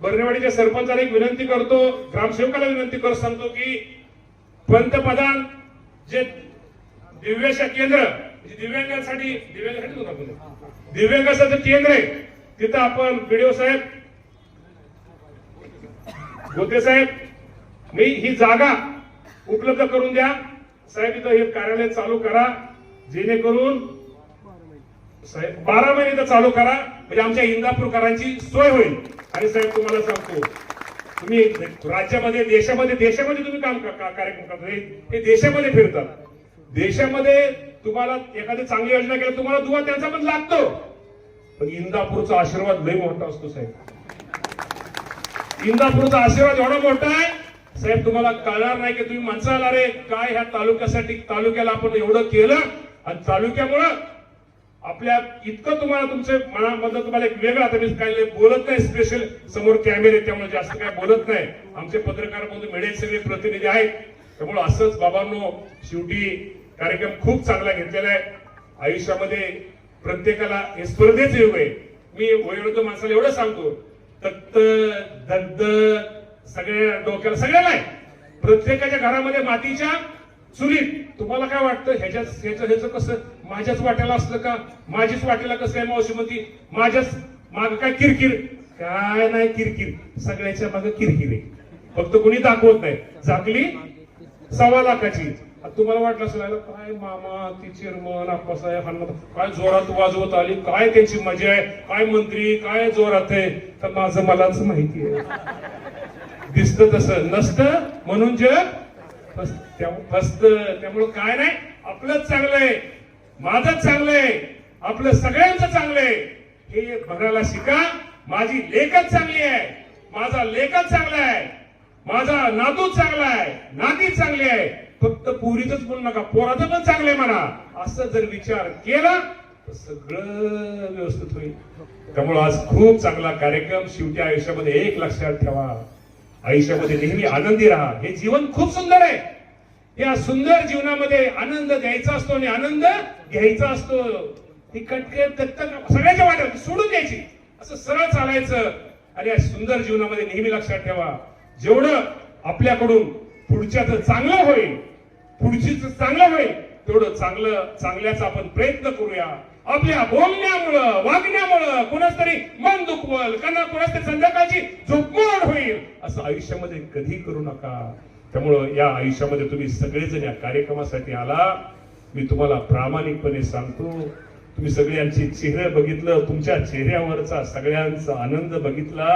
बर्नेवाडीच्या सरपंचाला एक विनंती करतो ग्रामसेवकाला विनंती करत सांगतो की पंतप्रधान जे दिव्याशा केंद्र दिव्यांगांसाठी दिव्यांगासाठी होतं दिव्यांगाचं केंद्र आहे तिथं आपण बीडीओ साहेब गोते साहेब मी ही जागा उपलब्ध करून द्या. साहेब इथं हे कार्यालय चालू करा. जेणेकरून साहेब बारा महिने तर चालू करा. म्हणजे आमच्या इंदापूरकरांची सोय होईल. आणि साहेब तुम्हाला सांगतो तुम्ही राज्यामध्ये देशामध्ये देशामध्ये तुम्ही काम का- कार्यक्रम करता? हे- हे देशामध्ये फिरतात देशामध्ये तुम्हाला एखादी चांगली योजना केली तुम्हाला दुवा त्यांचा पण लागतो. पण इंदापूरचा आशीर्वाद लय मोठा असतो साहेब. इंदापूरचा आशीर्वाद एवढा मोठा आहे साहेब तुम्हाला कळणार नाही की तुम्ही माणसाला रे काय ह्या तालुक्यासाठी तालुक्याला आपण एवढं केलं आणि तालुक्यामुळं आपल्या इतकं तुम्हाला तुमच्या मनामधलं तुम्हाला एक वेगळं आता मी काही बोलत नाही स्पेशल समोर कॅमेरे त्यामुळे जास्त काय बोलत नाही. आमचे पत्रकार बंधू मिळेल सगळे प्रतिनिधी आहेत. त्यामुळे असंच बाबांनो शेवटी कार्यक्रम खूप चांगला घेतलेला आहे. आयुष्यामध्ये प्रत्येकाला हे स्पर्धेच युग आहे. मी वयोवृद्ध माणसाला एवढं सांगतो तत्त दग्ध सगळ्या डोक्याला सगळ्याला आहे. प्रत्येकाच्या घरामध्ये मातीच्या सुनील तुम्हाला काय वाटतं? ह्याच्या ह्याचं ह्याचं कसं? माझ्याच वाट्याला असलं का? माझीच वाट्याला कसं काय मावशी म्हणती माझ्याच माग काय किरकिर? काय नाही किरकिर. सगळ्याच्या माग किरकिर आहे. फक्त कोणी दाखवत नाही. झाकली सव्वा लाखाची. तुम्हाला वाटलं असेल काय मामा ती चेअरमन आप्पासाहेब हनुमंत काय जोरात वाजवत आली? काय त्यांची मजा आहे? काय मंत्री? काय जोरात आहे? तर माझं मलाच माहिती आहे. दिसत तसं. नसतं म्हणून जग फसत त्यामुळं काय नाही? आपलंच चांगलंय. माझंच चांगलंय. आपलं सगळ्यांचं चांगलंय. हे बघायला शिका. माझी लेखच चांगली आहे. माझा लेखच चांगला आहे. माझा नातू चांगला आहे. नाती चांगली आहे. फक्त पुरीच बोलू नका. पोराचं पण चांगलंय म्हणा. असं जर विचार केला तर सगळं व्यवस्थित होईल. त्यामुळे आज खूप चांगला कार्यक्रम शेवटी आयुष्यामध्ये एक लक्षात ठेवा. आयुष्यामध्ये नेहमी आनंदी राहा. हे जीवन खूप सुंदर आहे. या सुंदर जीवनामध्ये आनंद द्यायचा असतो आणि आनंद घ्यायचा असतो. ही कटके सगळ्याच्या वाट्यात सोडून द्यायची. असं सरळ चालायचं आणि या सुंदर जीवनामध्ये नेहमी लक्षात ठेवा. जेवढं आपल्याकडून पुढच्याच चांगलं होईल पुढचीच चांगलं होईल तेवढं चांगलं चांगल्याचा आपण प्रयत्न करूया. आपल्या बोलण्यामुळं वागण्यामुळं कोणाच तरी मन दुखवल त्यांना कोणाच तरी संध्याकाळची झोपमोड होईल. असं आयुष्यामध्ये कधी करू नका. त्यामुळं या आयुष्यामध्ये तुम्ही सगळेजण या कार्यक्रमासाठी आला. मी तुम्हाला प्रामाणिकपणे सांगतो तुम्ही सगळ्यांची चेहरे बघितलं तुमच्या चेहऱ्यावरचा सगळ्यांचा आनंद बघितला.